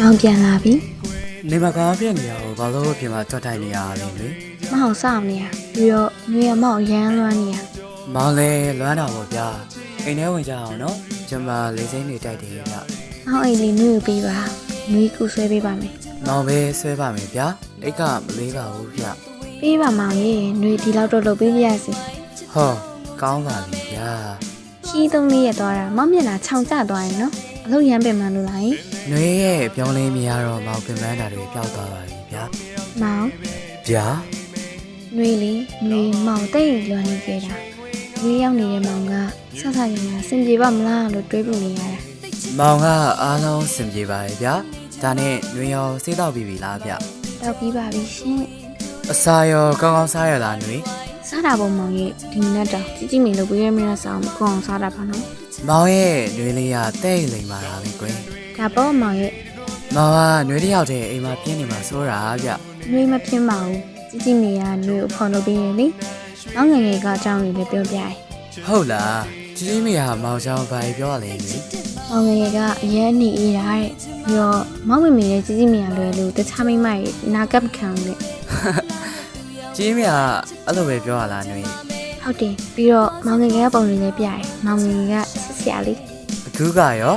မောင်ပြန်လာပြီနေမကားပြက်နေရကိုဘာလို့ပြင်မှာထွက်ထိုင်နေရလဲလေမောင်စောင့်နေရပြီးတော့ငွေရမောင်ရမ်းလွှမ်းနေရမောင်လဲလွမ်းတာပေါ့ဗျာအိမ်ထဲဝင်ကြအောင်နော်ကျွန်မလေးစိမ်းနေတိုက်တယ်ဗျမောင်အိမ်လေးနွေကိုပေးပါနွေကူဆွဲပေးပါမယ်မောင်ပဲဆွဲပါမယ်ဗျာအိတ်ကမလေးပါဘူးဗျပေးပါမောင်ရေနွေဒီလောက်တော့လုပ်ပေးပြရစီဟောကောင်းပါပြီဗျာခီးသုံးလေးရသွားတာမောင်မျက်နှာခြောင်ကျသွားရင်နော်အလုပ်ရမ်းပင်မှန်လို့လားယင်ຫນွေ ရဲ့ပြောင်းလဲမြရတော့မောင်ပင်ပန်းတာတွေပျောက်သွားပါပြီဗျာမောင်ဗျာနှွေလေးနှွေမောင်တိတ်လွန်နေခဲ့တာဝေးရောက်နေတဲ့မောင်ကဆက်ဆံရမှာစင်ပြေပါမလားလို့တွေးပူနေရတာမောင်ကအားလုံးစင်ပြေပါရဲ့ဗျာဒါနဲ့နှွေရောစေးတော့ပြီးပြီလားဗျတော့ပြီးပါပြီရှင်အစာရောကောင်းကောင်းစားရလားနှွေစားတာပုံမောင်ရဲ့ဒီနေ့တော့ကြီးကြီးမင်းလို့ဝေးရမလားဆောင်ကိုအောင်စားတာပါနော်မောင်ရဲ့နှွေလေးကတဲ့လိမ်ပါလားပဲကွယ်ဒါပေါ့မောင်ရဲ့ မမနွေးတယောက်တည်းအိမ်မှာပြင်းနေမှာဆိုတာဗျ။နှွေးမဖြစ်ပါဘူး။ជីជីမေကနှွေးကိုဖော်လုပ်ပေးတယ်လေ။မောင်ငယ်ငယ်ကအကြောင်းတွေလည်းပြောပြတယ်ဟုတ်လားជីជីမေဟာမောင်ချောင်းဘာကြီးပြောရလဲလေ။မောင်ငယ်ငယ်ကအရင်နေအေးတာတဲ့။ပြီးတော့မောင်မေမေနဲ့ជីជីမေကလွယ်လို့တခြားမိမတွေနာကပ်မခံဘူးလေជីជីမေဟာအဲ့လိုပဲပြောရလားနွေး။ဟုတ်တယ်။ပြီးတော့မောင်ငယ်ငယ်ကပုံတွေလည်းပြတယ်။မောင်ငယ်ငယ်ကဆစ်ဆရာလေး အခုကရော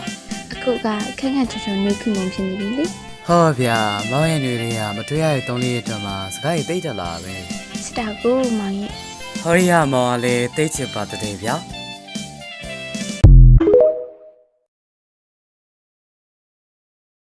ခုကခက်ခက်ချွတ်ချွတ်နွေခုမုံဖြစ်နေပြီလေဟောဗျာမောင်ရဲ့ຫນွေလေးကမတွေ့ရတဲ့သုံးလေးရက်တော့မှစကားကြီးတိတ်တက်လာပဲစစ်တာကိုမောင်ရဲ့ဟောရီယာမောင်ကလည်းတိတ်ချစ်ပါတဲ့ဗျာ